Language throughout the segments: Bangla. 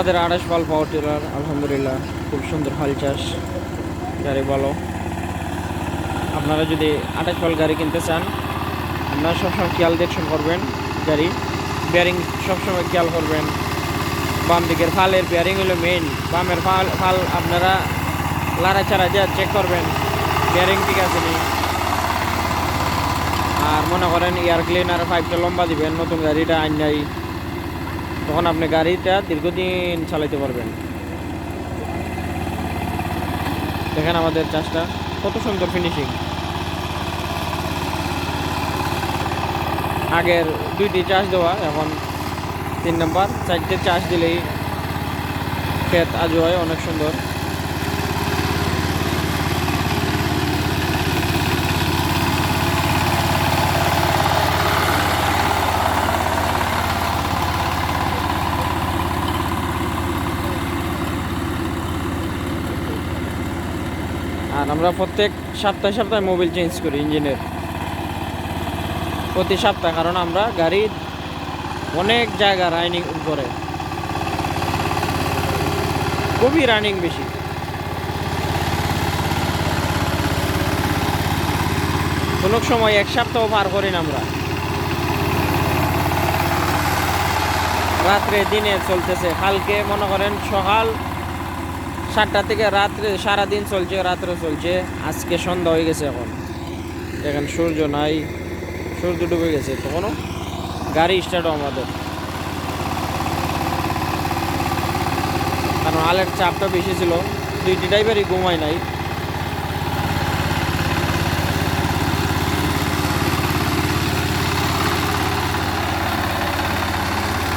আমাদের আড়াইশ পাল পাওয়ার টিলার আলহামদুলিল্লাহ, খুব সুন্দর হাল চাষ, গাড়ি বলো আপনারা যদি আঠাশ পাল গাড়ি কিনতে চান আপনারা সবসময় খেয়াল দেখশন করবেন গাড়ি। বেয়ারিং সবসময় খেয়াল করবেন। বাম দিকের ফালের বেয়ারিং হলো মেইন বামের ফাল ফাল আপনারা লাড়া চাড়া যা চেক করবেন। বেয়ারিং ঠিক আছে নি? আর মনে করেন এয়ার ক্লিনার পাইপটা লম্বা দিবেন, নতুন গাড়িটা আইন নাই। তখন আপনি গাড়িটা দীর্ঘদিন চালাইতে পারবেন। দেখেন আমাদের চাষটা কত সুন্দর ফিনিশিং আগের দুইটি চাষ দেওয়া, এখন তিন নম্বর। চারটে চাষ দিলেই খেত আজ হয়, অনেক সুন্দর। আমরা প্রত্যেক সপ্তাহে সপ্তাহে মোবিল চেঞ্জ করি ইঞ্জিনের প্রতি সপ্তাহে, কারণ আমরা গাড়ি অনেক জায়গা রানিং করে। খুবই রানিং বেশি। কোনো সময় এক সপ্তাহ পার করি না আমরা। রাত্রে দিনে চলতেছে। কালকে মনে করেন সকাল সাতটা থেকে রাত্রে, সারাদিন চলছে, রাত্রে চলছে। আজকে সন্ধ্যা হয়ে গেছে এখন। দেখেন, সূর্য নাই। সূর্য ডুবে গেছে তখনও গাড়ি স্টার্টও আমাদের। কারণ আলের চাপটা বেশি ছিল। দুইটি ড্রাইভারই ঘুমায় নাই।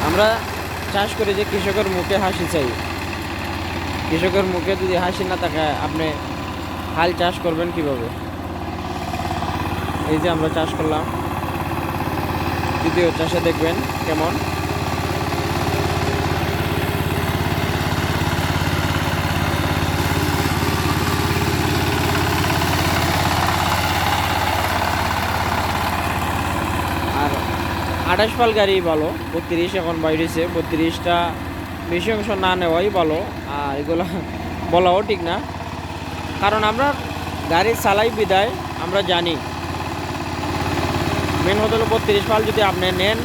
আমরা চাষ করি যে কৃষকের মুখে হাসি চাই। কৃষকের মুখে যদি হাসি না থাকে, আপনি হাল চাষ করবেন কীভাবে? এই যে আমরা চাষ করলাম। দ্বিতীয় চাষে দেখবেন কেমন। আর আঠাশ পাল গাড়ি ভালো, বত্রিশ এখন বাইরেছে, বত্রিশটা বেশি অংশ না নেওয়াই ভালো। আর এগুলো বলাও ঠিক না। কারণ আমরা গাড়ি চালাই বিদায়, আমরা জানি। মেন হতে হলো বত্রিশ পাল যদি আপনি নেন,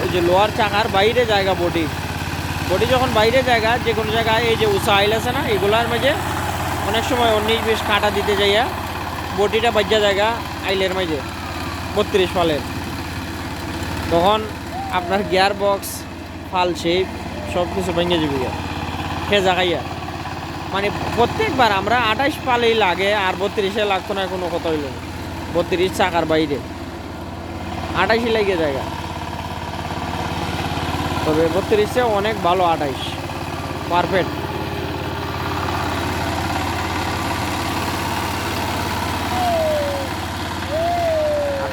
ওই যে লোয়ার চাকার বাইরে জায়গা বডি বডি যখন বাইরে জায়গা, যে কোনো জায়গায় এই যে উষা আইল আছে না, এগুলার মাঝে অনেক সময় উনিশ বিশ কাটা দিতে যাইয়া বডিটা বাজ্যা জায়গা আইলের মাঝে, বত্রিশ পালের তখন আপনার গিয়ার বক্স ফাল শেপ সব কিছু ভেঙে যাবে খেজা খাইয়া মানে প্রত্যেকবার আমরা আঠাইশ পালেই লাগে আর বত্রিশে লাগতো না, কোনো কথা হইল না। বত্রিশ চাকার বাইরে। আঠাইশে লেগে জায়গা। তবে বত্রিশে অনেক ভালো আঠাইশ পারফেক্ট।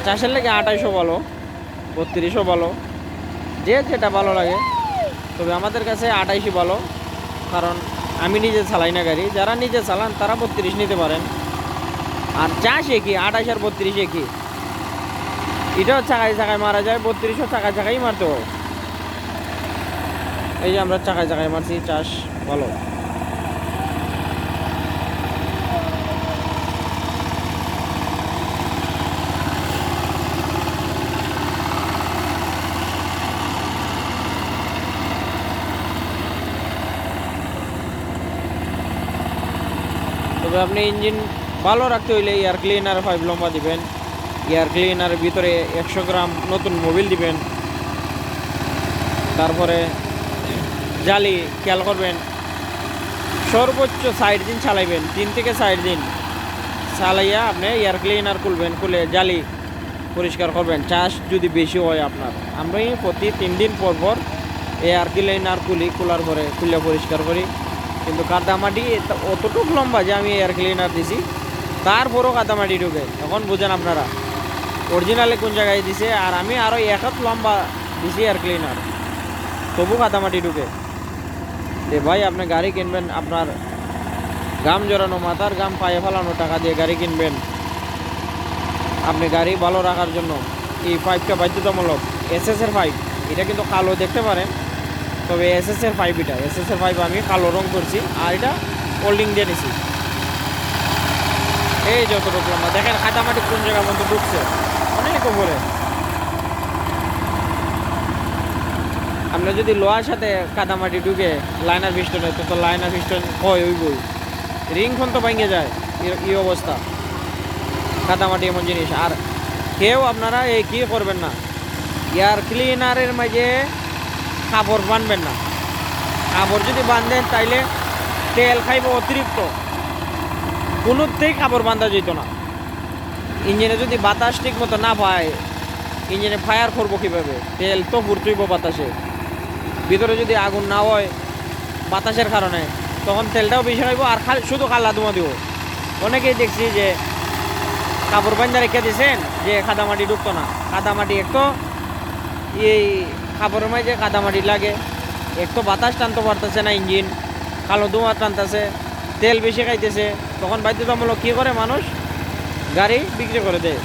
চাষের লেগে আঠাইশও ভালো, বত্রিশও ভালো। যে যেটা ভালো লাগে। তবে আমাদের কাছে আঠাইশই ভালো। কারণ আমি নিজে চালাই না গাড়ি। যারা নিজে চালান, তারা বত্রিশ নিতে পারেন। আর চাষ একই আঠাশ আর বত্রিশ একই এটাও চাকায় চাকায় মারা যায়, বত্রিশও চাকায় চাকাই মারতে হবে এই যে আমরা চাকায় চাকায় মারছি, চাষ ভালো। তবে আপনি ইঞ্জিন ভালো রাখতে হইলে এয়ার ক্লিনার ফাইভ লম্বা দিবেন। এয়ার ক্লিনারের ভিতরে একশো গ্রাম নতুন মোবিল দিবেন। তারপরে জালি খেয়াল করবেন। সর্বোচ্চ সাইড দিন চালাইবেন, তিন থেকে সাইড দিন। চালাইয়া আপনি এয়ার ক্লিনার খুলবেন, খুলে জালি পরিষ্কার করবেন। চাষ যদি বেশি হয় আপনার। আমি প্রতি তিন দিন পর পর এয়ার ক্লিনার খুলি, খোলার পরে খুলে পরিষ্কার করি। কিন্তু কাদামাটি অতটুক লম্বা যে আমি এয়ার ক্লিনার দিছি, তারপরও কাদামাটি ঢুকে। এখন বুঝেন আপনারা অরিজিনালে কোন জায়গায় দিছে, আর আমি আরও এক হাত লম্বা দিছি এয়ার ক্লিনার তবু কাদামাটি ঢুকে। যে ভাই, আপনি গাড়ি কিনবেন, আপনার গাম জড়ানো, মাথার গাম পায়ে ফেলানো টাকা দিয়ে গাড়ি কিনবেন। আপনি গাড়ি ভালো রাখার জন্য এই পাইপটা বাধ্যতামূলক। এস এর পাইপ এটা কিন্তু কালো দেখতে পারেন। তবে এস এস এর পাইপ এটা এস এস এর পাইপ আমি কালো রং করছি, আর এটা হোল্ডিং দিয়ে নিছি। এই যতটুকু লম্বা দেখেন খাটামাটি কোন জায়গার মধ্যে ঢুকছে? অনেক উপরে। আপনার যদি লোহার সাথে কাদামাটি ঢুকে লাইনার পিস্টনে তো তো লাইনার পিস্টন হয় ওই বই রিং ফোন তো ভাঙে যায় এই- অবস্থা। কাদামাটি এমন জিনিস। আর কেউ আপনারা এই কি করবেন না এয়ার ক্লিনারের মাঝে কাপড় বানবেন না। কাপড় যদি বাঁধেন তাইলে তেল খাইব অতিরিক্ত। কোনোতেই কাপড় বাঁধা যেত না। ইঞ্জিনে যদি বাতাস ঠিক মতো না পায় ইঞ্জিনে ফায়ার করব কীভাবে? তেল তো ফুরতুইব বাতাসে। ভিতরে যদি আগুন না হয় বাতাসের কারণে, তখন তেলটাও বেশি হইব আর খালি শুধু কাল্লা ধোঁয়া দিব। অনেকেই দেখছি যে কাপড় বান্ধা রেখে দিয়েছেন যে কাদামাটি ঢুকতো না। কাদামাটি এক তো এই কাপড়ের মাঝে কাদামাটি লাগে, এক তো বাতাস টানতে পারতেছে না ইঞ্জিন, কালো ধোঁয়া টানতেছে, তেল বেশি খাইতেছে। তখন বাধ্যতামূলক কী করে মানুষ? গাড়ি বিক্রি করে দেয়।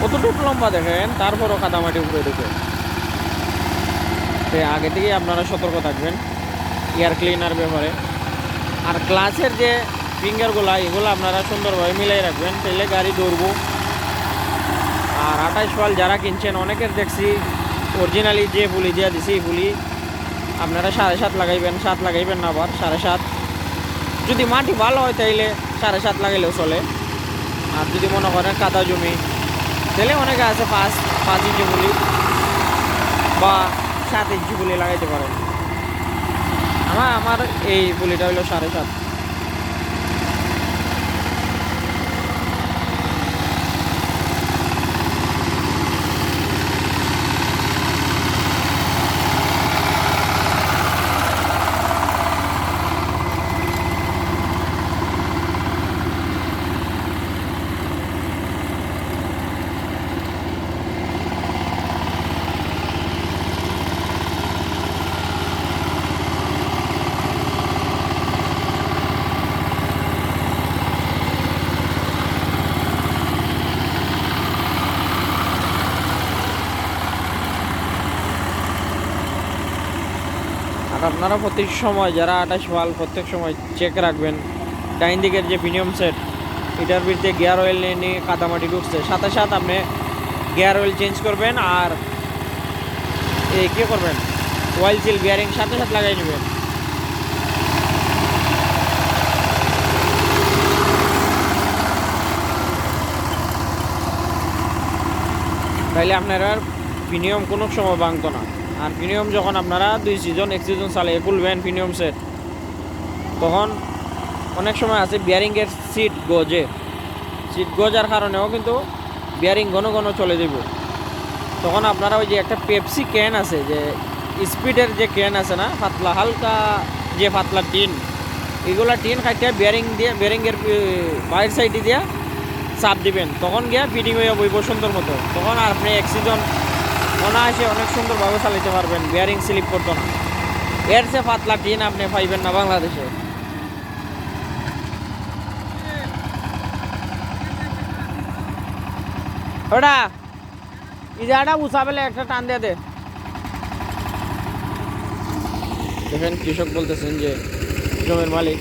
কতটুকু লম্বা দেখেন? তারপরও কাদামাটি উপরে ঢুকে। তো আগে থেকেই আপনারা সতর্ক থাকবেন এয়ার ক্লিনার ব্যাপারে আর ক্লাসের যে ফিঙ্গারগুলো এগুলো আপনারা সুন্দরভাবে মিলাই রাখবেন তাহলে গাড়ি দৌড়বো। আর আঠাশ ফাল যারা কিনছেন, অনেকের দেখছি অরিজিনালি যে পুলি দিয়ে দিছি, এই পুলি আপনারা সাড়ে সাত লাগাইবেন সাত লাগাইবেন না আবার, সাড়ে সাত। যদি মাটি ভালো হয়, তাইলে সাড়ে সাত লাগাইলেও চলে। আর যদি মনে করেন কাদা জমি তাহলে অনেকে আছে পাঁচ পাঁচ ইঞ্চি পুলি বা সাত ইঞ্চি পুলি লাগাইতে পারেন। আমার আমার এই পুলিটা হলো সাড়ে সাত। আপনারা প্রত্যেক সময় যারা আঠাশ ফাল প্রত্যেক সময় চেক রাখবেন, ডাইন দিকের যে প্রিমিয়াম সেট এটার বিরুদ্ধে গিয়ার অয়েল নিয়ে নিয়ে কাদামাটি ঢুকছে। সাথে সাথে আপনি গিয়ার অয়েল চেঞ্জ করবেন আর এই কী করবেন? অয়েল সিল বিয়ারিং সাথে সাথে লাগাই নেবেন। তাইলে আপনারা প্রিমিয়াম কোনো সময় ভাঙতো না। আর প্রিমিয়াম যখন আপনারা দুই সিজন এক সিজন চালিয়ে খুলবেন প্রিমিয়াম সেট তখন অনেক সময় আছে বিয়ারিংয়ের সিট গজে। সিট গজার কারণেও কিন্তু বিয়ারিং ঘন ঘন চলে যাব তখন আপনারা ওই যে একটা পেপসি ক্যান আছে, যে স্পিডের যে ক্যান আছে না, পাতলা, হালকা যে পাতলা টিন, এগুলা টিন খাইতে বিয়ারিং দিয়ে বিয়ারিংয়ের বাইর সাইডে দিয়া চাপ দিবেন। তখন গিয়া ফিটিং হয়ে বইব সুন্দর মতো। তখন আপনি এক সিজন অনায়াসে অনেক সুন্দরভাবে চালাতে পারবেন বিয়ারিং স্লিপ করতো না। এর চেয়ে পাতলা টিন আপনি পাইবেন না বাংলাদেশে। ওটা ইজাটা উষা পেলে একটা টান দিয়ে দে। দেখেন কৃষক বলতেছেন যে, জমির মালিক,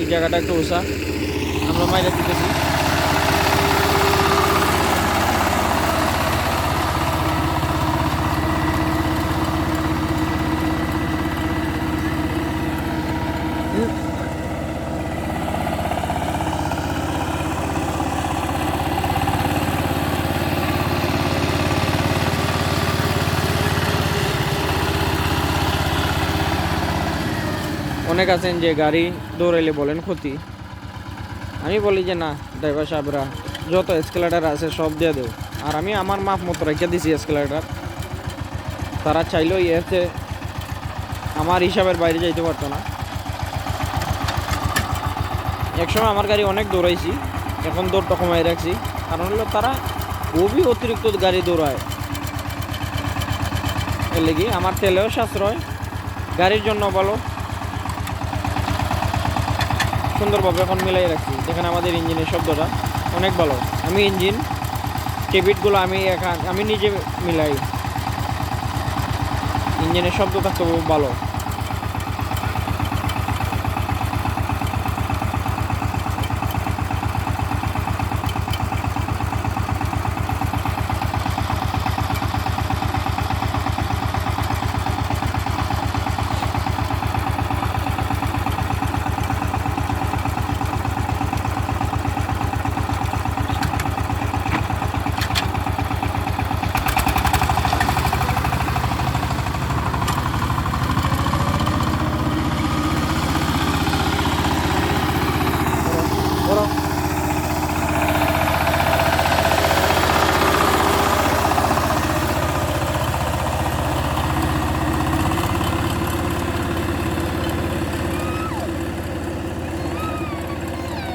এই জায়গাটা একটু উষা আমরা মাইরে দিতেছি। অনেক আছেন যে গাড়ি দৌড়াইলে বলেন ক্ষতি। আমি বলি যে না ড্রাইভার সাহেবরা, যত এসকেলেটার আছে সব দিয়ে দেও। আর আমি আমার মাপ মতো রেখে দিছি এসকেলেটার তারা চাইলেও ইয়েতে আমার হিসাবের বাইরে যাইতে পারতো না। একসময় আমার গাড়ি অনেক দৌড়াইছি, এখন দৌড়টা কমাই রাখছি। কারণ হলো তারা খুবই অতিরিক্ত গাড়ি দৌড়ায়। এর লেগে আমার তেলেও সাশ্রয়, গাড়ির জন্য বলো সুন্দরভাবে এখন মিলাই রাখছি। দেখেন আমাদের ইঞ্জিনের শব্দটা অনেক ভালো। আমি ইঞ্জিন কেবিটগুলো আমি এখান আমি নিজে মিলাই। ইঞ্জিনের শব্দটা খুব ভালো বড়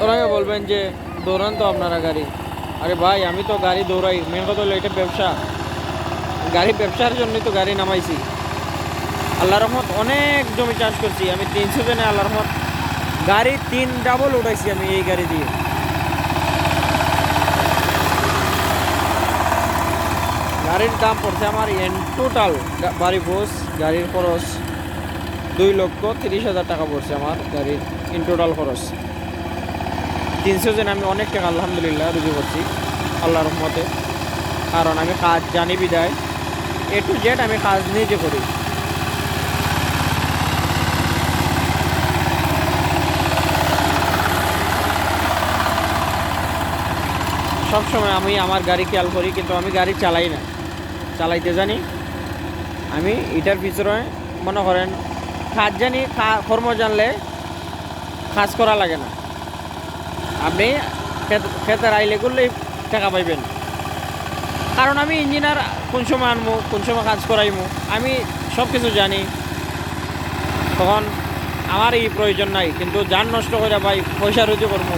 ওনাকে বলবেন যে দৌড়ান তো আপনারা গাড়ি। আরে ভাই, আমি তো গাড়ি দৌড়াই। মেন কথা হলো এটা ব্যবসা। গাড়ি ব্যবসার জন্যই তো গাড়ি নামাইছি। আল্লাহ রহমত, অনেক জমি চাষ করছি। আমি তিনশো জনে আল্লাহ রহমত গাড়ি তিন ডাবল উঠাইছি আমি এই গাড়ি দিয়ে। গাড়ির দাম পড়ছে আমার এন টোটাল বাড়ি বোস, গাড়ির খরচ দুই লক্ষ তিরিশ হাজার টাকা পড়ছে আমার গাড়ির ইন টোটাল খরচ। তিনশো জন আমি অনেক টাকা, আলহামদুলিল্লাহ, রুজু করছি আল্লাহ রহমতে। কারণ আমি কাজ জানি বিদায়। এ টু জেড আমি কাজ নিজে করি। সবসময় আমি আমার গাড়ি খেয়াল করি, কিন্তু আমি গাড়ি চালাই না। চালাইতে জানি। আমি এটার পিছনে মনে করেন, কাজ জানি কর্ম জানলে কাজ করা লাগে না। আপনি ক্ষেতের আইলে করলেই টাকা পাইবেন। কারণ আমি ইঞ্জিনিয়ার কোন সময় আনব কোন সময় কাজ করাইমু, আমি সব কিছু জানি। তখন আমার এই প্রয়োজন নাই, কিন্তু যান নষ্ট করে ভাই পয়সা রুজু করব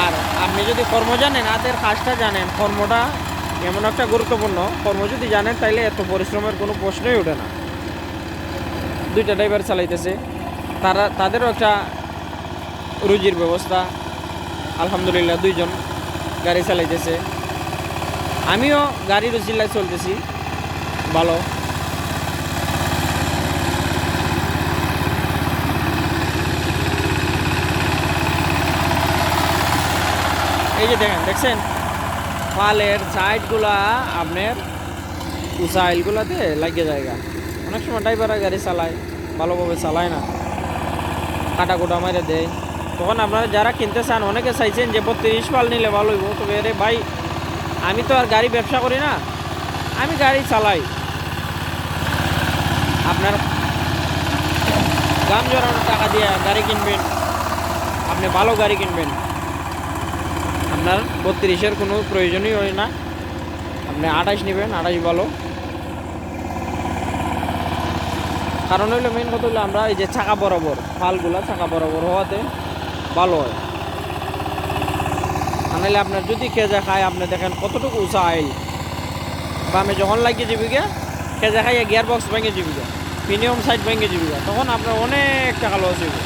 আর আপনি যদি কর্ম জানেন, হাতের কাজটা জানেন, কর্মটা এমন একটা গুরুত্বপূর্ণ, কর্ম যদি জানেন, তাইলে এত পরিশ্রমের কোনো প্রশ্নই ওঠে না। দুইটা ড্রাইভার চালাইতেছে। তারা, তাদেরও একটা রুজির ব্যবস্থা। আলহামদুলিল্লাহ, দুইজন গাড়ি চালাইতেছে আমিও গাড়ির উচিল্লায় চলতেছি। ভালো। এই যে দেখেন, দেখছেন? পালের সাইডগুলা আপনার উসাইলগুলাতে লাগিয়ে জায়গা। অনেক সময় ড্রাইভাররা গাড়ি চালায়, ভালোভাবে চালায় না। কাটা কুটা মারে দেয়। তখন আপনারা যারা কিনতে চান, অনেকে চাইছেন যে বত্রিশ পাল নিলে ভালো হইব। তবে আরে ভাই, আমি তো আর গাড়ি ব্যবসা করি না। আমি গাড়ি চালাই। আপনার দাম জড়ানোর টাকা দিয়ে গাড়ি কিনবেন, আপনি ভালো গাড়ি কিনবেন। আপনার বত্রিশের কোনো প্রয়োজনই হয় না। আপনি আঠাশ নেবেন, আঠাশ ভালো। কারণ হইল মেন কথা হলো আমরা এই যে চাকা বরাবর ফালগুলা চাকা বরাবর হওয়াতে ভালো হয়। আনাইলে আপনার যদি খেজা খায়, আপনি দেখেন কতটুকু উঁচা আইল। বা আমি যখন লাগিয়ে গে, খেজা খাইয়ে গিয়ার বক্স ভেঙে গে প্রিমিয়াম সাইড ভেঙে গে, তখন আপনার অনেক টাকা লস হইব।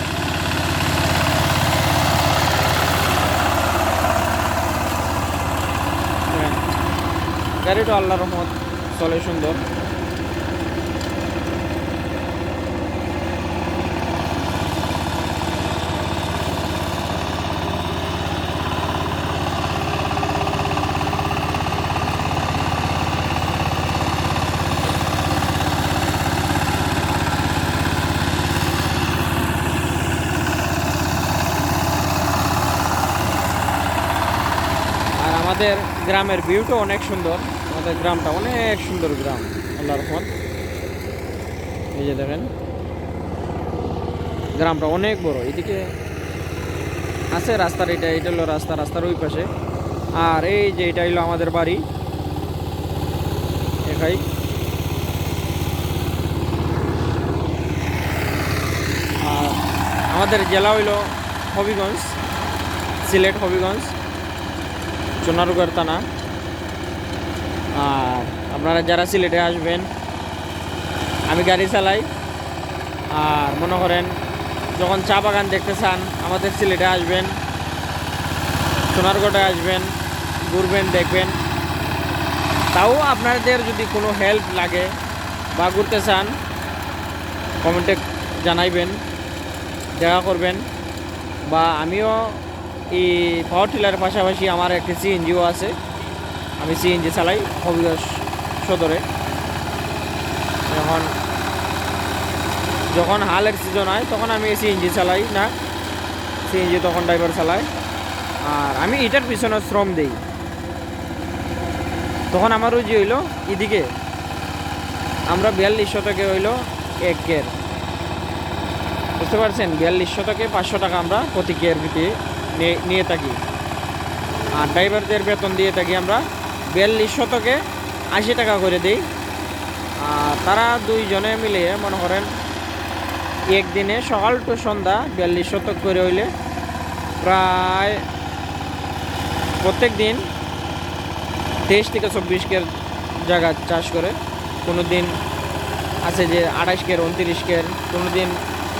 হ্যাঁ। গাড়িটা আল্লাহ রহমত, চলে সুন্দর আর আমাদের গ্রামের ভিউটা অনেক সুন্দর। আমাদের গ্রামটা অনেক সুন্দর গ্রাম আল্লাহ রহমত। এই যে দেখেন, গ্রামটা অনেক বড়। এদিকে আছে রাস্তার, এটা এটা হলো রাস্তা, রাস্তার ওই পাশে। আর এই যে এটা হলো আমাদের বাড়ি। একাই আর আমাদের জেলা হইল হবিগঞ্জ, সিলেট হবিগঞ্জ। সোনারুগার থানা। আর আপনারা যারা সিলেটে আসবেন, আমি গাড়ি চালাই। আর মনে করেন, যখন চা বাগান দেখতে চান, আমাদের সিলেটে আসবেন সোনারগড়ে আসবেন, ঘুরবেন, দেখবেন। তাও আপনাদের যদি কোনো হেল্প লাগে বা ঘুরতে চান, কমেন্টে জানাইবেন, দেখা করবেন। বা আমিও এই পাওয়ার টিলারের পাশাপাশি আমার একটি সিএনজিও আছে। আমি সিএনজি চালাই হবিগঞ্জ সদরে। যখন যখন হালের সিজন হয়, তখন আমি সিএনজি চালাই না। সিএনজি তখন ড্রাইভার চালাই আর আমি এটার পিছনে শ্রম দেই। তখন আমার রুজি হইল এদিকে। আমরা বিয়াল্লিশ শতকে হইল এক কের বুঝতে পারছেন? বিয়াল্লিশ শতকে পাঁচশো টাকা আমরা প্রতি কেয়ার ভিত্তি নিয়ে- থাকি। আর ড্রাইভারদের বেতন দিয়ে থাকি আমরা। বিয়াল্লিশ শতকে আশি টাকা করে দিই। আর তারা দুইজনে মিলে মনে করেন, একদিনে সকাল টু সন্ধ্যা বিয়াল্লিশ শতক করে হইলে প্রায় প্রত্যেক দিন তেইশ থেকে চব্বিশ কের জায়গা চাষ করে। কোনো দিন আছে যে আঠাশ কের, উনত্রিশ কের, কোনো দিন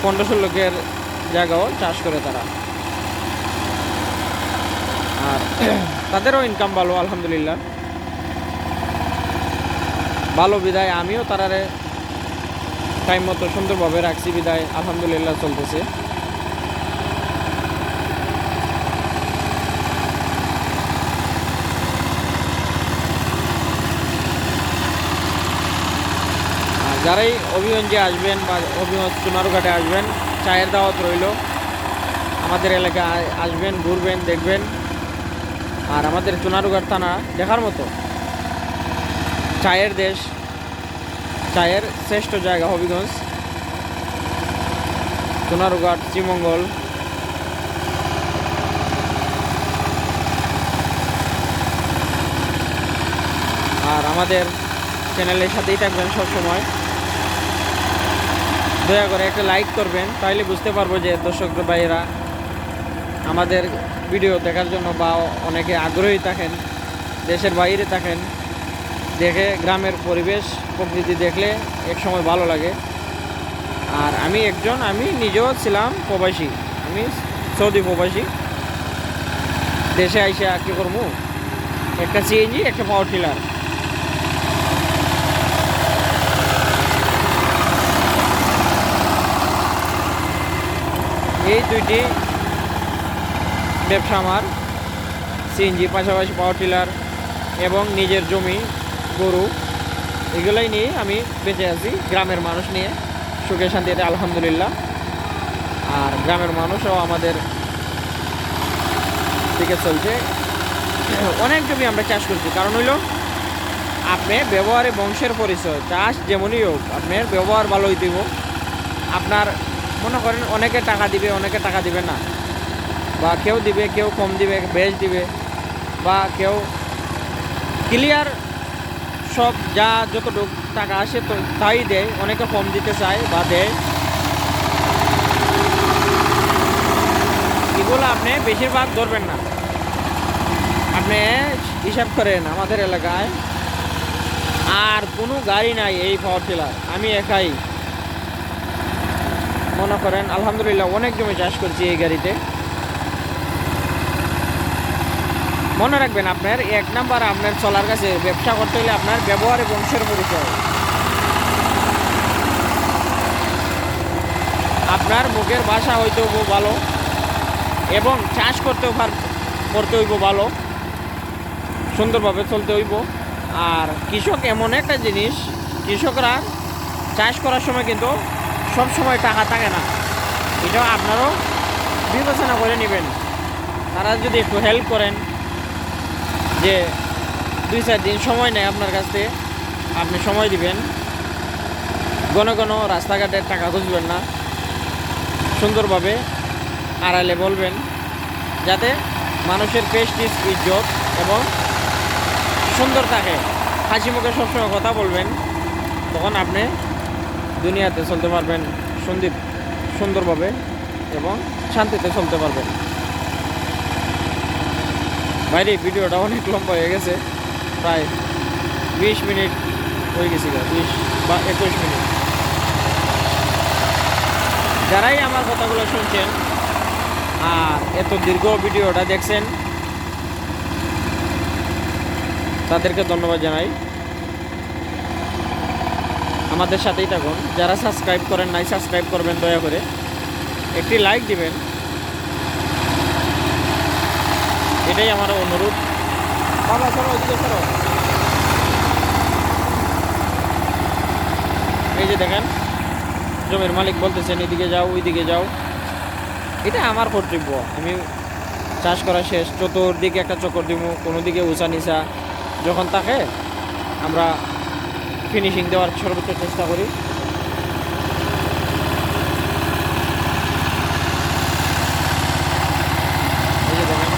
পনেরো ষোলো কের জায়গাও চাষ করে তারা। আর তাদেরও ইনকাম ভালো, আলহামদুলিল্লাহ। ভালো বিদায়, আমিও তারারে টাইম মতো সুন্দরভাবে রাখছি, বিদায়, আলহামদুলিল্লাহ চলতেছে। যারাই অভিগঞ্জে আসবেন বা অভিগঞ্জ চুনারুঘাটে আসবেন, চায়ের দাওয়াত রইল। আমাদের এলাকায় আসবেন, ঘুরবেন, দেখবেন। আর আমাদের চুনারুঘাট থানা দেখার মতো। চায়ের দেশ, চায়ের শ্রেষ্ঠ জায়গা হবিগঞ্জ। সোনারুঘাট শ্রীমঙ্গল। আর আমাদের চ্যানেলের সাথেই থাকবেন সবসময়। দয়া করে একটা লাইক করবেন তাহলে বুঝতে পারব যে দর্শক ভাইয়েরা আমাদের ভিডিও দেখার জন্য বা অনেকে আগ্রহী থাকেন, দেশের বাইরে থাকেন, দেখে গ্রামের পরিবেশ, প্রকৃতি দেখলে এক সময় ভালো লাগে। আর আমি একজন, আমি নিজেও ছিলাম প্রবাসী, আমি সৌদি প্রবাসী। দেশে আইসে আর কি করব? একটা সিএনজি একটা পাওয়ার টিলার এই দুইটি ব্যবসা আমার সিএনজি পাশাপাশি পাওয়ার টিলার এবং নিজের জমি, গরু, এগুলোই নিয়ে আমি বেঁচে আছি, গ্রামের মানুষ নিয়ে, সুখে শান্তিতে, আলহামদুলিল্লাহ। আর গ্রামের মানুষও আমাদের দিকে চলছে। অনেক জমি আমরা চাষ করছি, কারণ হইল আপনি ব্যবহারে বংশের পরিচয়, চাষ যেমনই হোক আপনার ব্যবহার ভালোই হইব। আপনার মনে করেন অনেকে টাকা দিবে, অনেকে টাকা দিবে না। বা কেউ দিবে, কেউ কম দিবে, বেশ দিবে বা কেউ ক্লিয়ার সব যা যতটুকু টাকা আসে তো তাই দেয়, অনেকে কম দিতে চায় বা দেয়। এগুলো আপনি বেশিরভাগ ধরবেন না। আপনি হিসাব করেন আমাদের এলাকায়। আর কোনো গাড়ি নাই এই পাওয়ার টিলার আমি একাই। মনে করেন, আলহামদুলিল্লাহ, অনেক জমি চাষ করছি এই গাড়িতে। মনে রাখবেন, আপনার এক নাম্বার আপনার চলার কাছে ব্যবসা করতে হলে আপনার ব্যবহার বংশের পরিচয়। আপনার মুখের ভাষা হইতে হইব ভালো এবং চাষ করতেও পার, করতে হইব ভালো, সুন্দরভাবে চলতে হইব। আর কৃষক এমন একটা জিনিস, কৃষকরা চাষ করার সময় কিন্তু সব সময় টাকা থাকে না। এটা আপনারও বিবেচনা করে নেবেন। তারা যদি একটু হেল্প করেন যে দুই চার দিন সময় নেয় আপনার কাছ থেকে, আপনি সময় দিবেন। ঘন ঘন রাস্তাঘাটের টাকা খুঁজবেন না। সুন্দরভাবে আড়ালে বলবেন, যাতে মানুষের পেস্টিস ইজ্জত এবং সুন্দর থাকে। হাসি মুখে সবসময় কথা বলবেন, তখন আপনি দুনিয়াতে চলতে পারবেন, সন্দীপ সুন্দরভাবে এবং শান্তিতে চলতে পারবেন। বাইরে ভিডিওটা অনেক লম্বা হয়ে গেছে। প্রায় বিশ মিনিট হয়ে গেছিল বিশ বা একুশ মিনিট। যারাই আমার কথাগুলো শুনছেন এত দীর্ঘ ভিডিওটা দেখছেন, তাদেরকে ধন্যবাদ জানাই। আমাদের সাথেই থাকুন। যারা সাবস্ক্রাইব করেন নাই, সাবস্ক্রাইব করবেন দয়া করে। একটি লাইক দিবেন। এটাই আমার অনুরোধ। এই যে দেখেন জমির মালিক বলতেছেন এদিকে যাও ওইদিকে যাও। এটা আমার কর্তব্য। আমি চাষ করা শেষ চতুর্দিকে একটা চক্কর দিব কোনো দিকে উঁচা নিচা। যখন তাকে আমরা ফিনিশিং দেওয়ার সর্বোচ্চ চেষ্টা করি এই যে দেখেন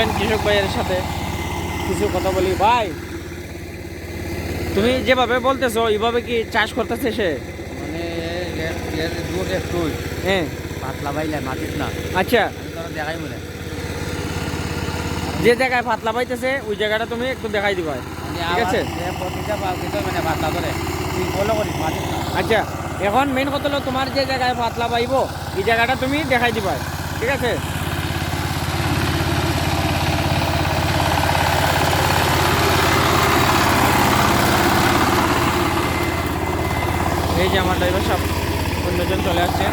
চলেন কৃষক ভাইয়ের সাথে কিছু কথা বলি। ভাই তুমি যেভাবে বলতেছো এইভাবে কি চাষ করতেছে সে? মানে হ্যাঁ। পাতলা বাইলে মাটির না। আচ্ছা। দেখাই মনে যে জায়গায় পাতলা পাইতেছে ওই জায়গাটা তুমি একটু দেখাই দিবা। ঠিক আছে? মানে পাতলা করে তুই ফলো করিস মাটির না। আচ্ছা এখন মেন কথা হলো তোমার যে জায়গায় পাতলা পাইব এই জায়গাটা তুমি দেখাই দিবা। ঠিক আছে? এই যে আমার ড্রাইভার সব অন্যজন চলে আসছে।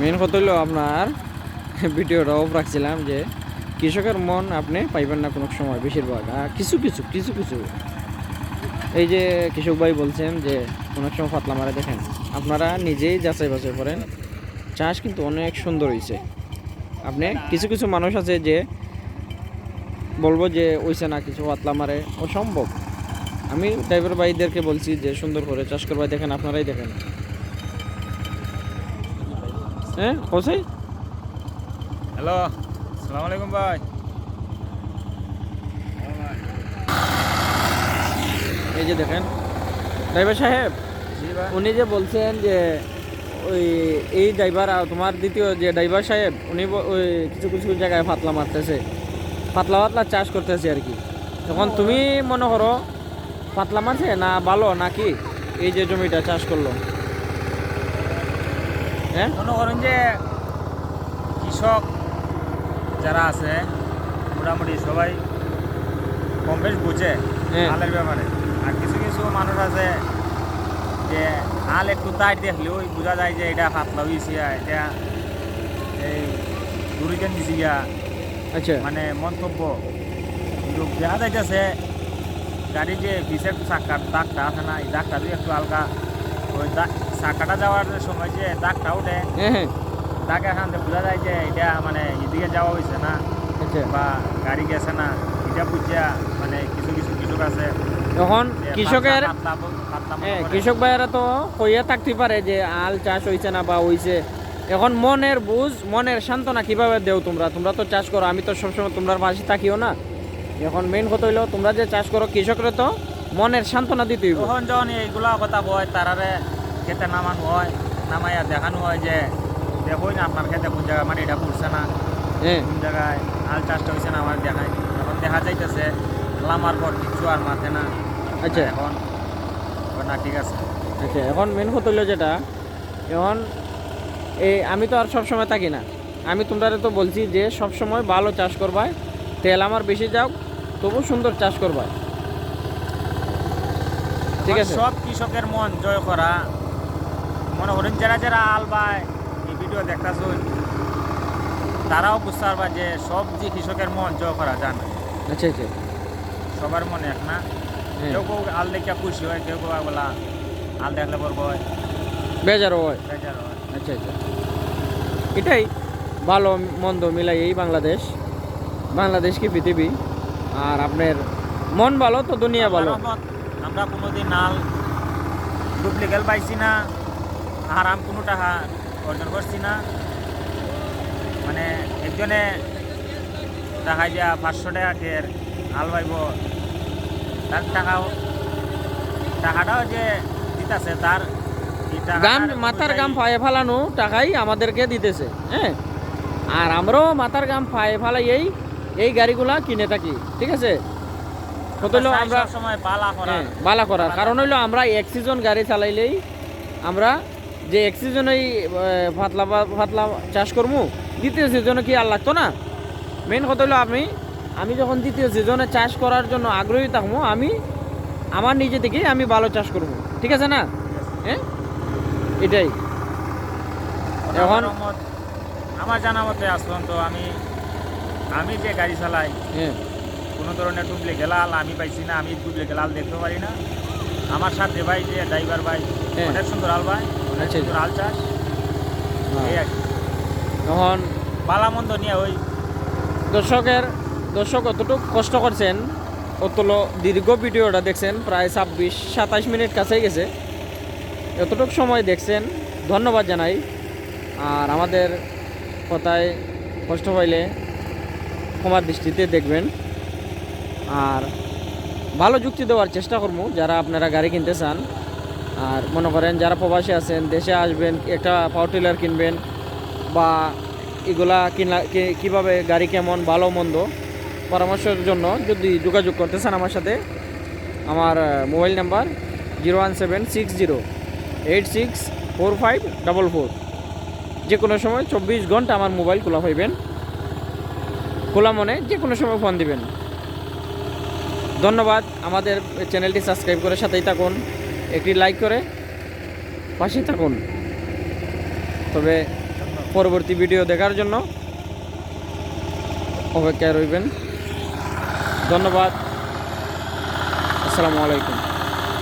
মেন কথা হলো আপনার ভিডিওটা অফ রাখছিলাম যে, কৃষকের মন আপনি পাইবেন না কোনো সময় বেশিরভাগ, আর কিছু কিছু কিছু কিছু। এই যে কৃষক ভাই বলছেন যে, অনেক সময় পাতলা মারা, দেখেন, আপনারা নিজেই যাচাই বাছাই করেন, চাষ কিন্তু অনেক সুন্দর হয়েছে আপনি কিছু কিছু মানুষ আছে যে বলব যে ওইছে না কিছু পাতলা মারে। অসম্ভব আমি ড্রাইভার ভাইদেরকে বলছি যে সুন্দর করে চাষ করবাই দেখেন আপনারাই দেখেন। হ্যাঁ কোথায় হ্যালো আসসালামু আলাইকুম ভাই। এই যে দেখেন ড্রাইভার সাহেব উনি যে বলছেন যে ওই এই ড্রাইভার আর তোমার দ্বিতীয় যে ড্রাইভার সাহেব উনি ওই কিছু কিছু জায়গায় পাতলা মারতেছে। পাতলা পাতলা চাষ করতেছে আর কি। তখন তুমি মনে করো পাতলা মারছে না ভালো নাকি এই যে জমিটা চাষ করল? হ্যাঁ? মনে করেন যে কৃষক যারা আছে মোটামুটি সবাই কম বেশ বুঝে হ্যাঁ। হালের ব্যাপারে। আর কিছু কিছু মানুষ আছে যে হাল একটু তাই দেখলেও বোঝা যায় যে এটা পাতলা হয়েছে এটা এই দিছি গিয়া। আচ্ছা। মানে মন্তব্য। কিন্তু দেখা যাইতেছে গাড়ির যে পিসের চাকার দাগটা আছে না এই দাগটা যদি একটু হালকা ওই দাগ চাকাটা যাওয়ার সময় যে দাগটা হ্যাঁ দাগ এখান থেকে বোঝা যায় যে এটা মানে এদিকে যাওয়া হয়েছে না আচ্ছা। বা গাড়ি গেছে না এটা বুঝিয়া মানে কিছু কিছু কৃষক আছে। এখন কৃষকের হ্যাঁ। কৃষক ভাইয়েরা তো কইয়া থাকতে পারে যে আল চাষ হইছে না বা হইছে। এখন মনের বুঝ মনের সান্ত্বনা কীভাবে দেও তোমরা? তোমরা তো চাষ করো আমি তো সবসময় তোমরা পাশে থাকিও না। এখন মেন কথা হইল তোমরা যে চাষ করো কৃষকরা তো মনের সান্ত্বনা দিতে হইব। তখন যখন এইগুলা কথা বয় তারারে খেতে নামানো হয় নামাইয়া দেখানো হয় যে দেখোই না আপনার খেতে কোন জায়গায় মানে এটা পড়ছে না। হ্যাঁ। কোন জায়গায় হাল চাষটা হয়েছে না আমার দেখায়। এখন দেখা যাইতেছে লামার পর কিচ্ছু আর মাথে না। আচ্ছা। এখন না ঠিক আছে। আচ্ছা এখন মেন কথা হইল যেটা এখন এই আমি তো আর সব সময় থাকি না। আমি তোমরা তো বলছি যে সব সময় ভালো চাষ করবাই। তেল আমার বেশি যাও তবু সুন্দর চাষ করবাই। ঠিক আছে? সব কৃষকের মন জয় করা। মনে করেন যারা যারা আল বায় এই ভিডিও দেখতেছুন তারাও বুঝতে পারবা যে সব যে কৃষকের মন জয় করা যায় না আচ্ছা আচ্ছা। সবার মনে এক না? হ্যাঁ। কেউ কেউ আল দেখে খুশি হয় কেউ কেউ বলা আল দেখলে হয় বেজারও হয়। বেজার হয়। আচ্ছা আচ্ছা। এটাই ভালো, মন্দ মিলাই এই বাংলাদেশ। বাংলাদেশ কি পৃথিবী? আর আপনার মন ভালো তো দুনিয়া ভালো? আমরা কোনোদিন আল ডুপ্লিকেট পাইছি না আরাম কোনো টাকা অর্জন করছি না। মানে একজনে দেখা যা পাঁচশো টাকা কের হাল পাইব তার টাকাও টাকাটাও যে দিতেছে, তার গাম মাথার গাম পায়ে ফালানো টাকাই আমাদেরকে দিতেছে হ্যাঁ? আর আমরাও মাথার গাম পায়ে ফালাই এই এই গাড়িগুলা কিনে থাকি ঠিক আছে? আমরা হ্যাঁ বালা করার। কারণ হইল আমরা এক সিজন গাড়ি চালাইলেই আমরা যে এক সিজনেই ফাতলা ফাতলা চাষ করব দ্বিতীয় সিজনে কি আর লাগতো না? মেন কথা হলো আমি আমি যখন দ্বিতীয় সিজনে চাষ করার জন্য আগ্রহী থাকব আমি আমার নিজে থেকেই আমি ভালো চাষ করব ঠিক আছে না? হ্যাঁ? এটাই। এখন- আমার জানা মতে আসলাম তো আমি আমি যে গাড়ি চালাই হ্যাঁ। কোনো ধরনের ডুপ্লিকেট গেলাল আমি পাইছি না আমি ডুপ্লিকেট গেলাল দেখতে পারি না। আমার সাথে ভাই যে ড্রাইভার ভাই হ্যাঁ। অনেক সুন্দর আল ভাই অনেক আচ্ছা। সুন্দর আল চাষ। এই আর তখন পালামন্দ নিয়ে ওই দর্শকের দর্শক অতটুকু কষ্ট করছেন অতলো দীর্ঘ ভিডিওটা দেখছেন প্রায় ছাব্বিশ সাতাশ মিনিট কাছেই গেছে। এতটুকু সময় দেখছেন, ধন্যবাদ জানাই। আর আমাদের কথায় কষ্ট পাইলে ক্ষমার দৃষ্টিতে দেখবেন। আর ভালো যুক্তি দেওয়ার চেষ্টা করব, যারা আপনারা গাড়ি কিনতে চান। আর মনে করেন যারা প্রবাসী আছেন, দেশে আসবেন, একটা পাওয়ার টিলার কিনবেন, বা এগুলা কিনা কীভাবে গাড়ি কেমন, ভালো, মন্দ, পরামর্শের জন্য যদি যোগাযোগ করতে চান আমার সাথে, আমার mobile number zero one seven six zero. Eight six four five double four. যে কোনো সময় চব্বিশ ঘণ্টা আমার মোবাইল খোলা হইবেন। খোলা মনে যে কোনো সময় ফোন দিবেন। ধন্যবাদ আমাদের চ্যানেলটি সাবস্ক্রাইব করে সাথেই থাকুন। একটি লাইক করে পাশেই থাকুন। তবে পরবর্তী ভিডিও দেখার জন্য অপেক্ষায় রইবেন। ধন্যবাদ। আসসালামু আলাইকুম।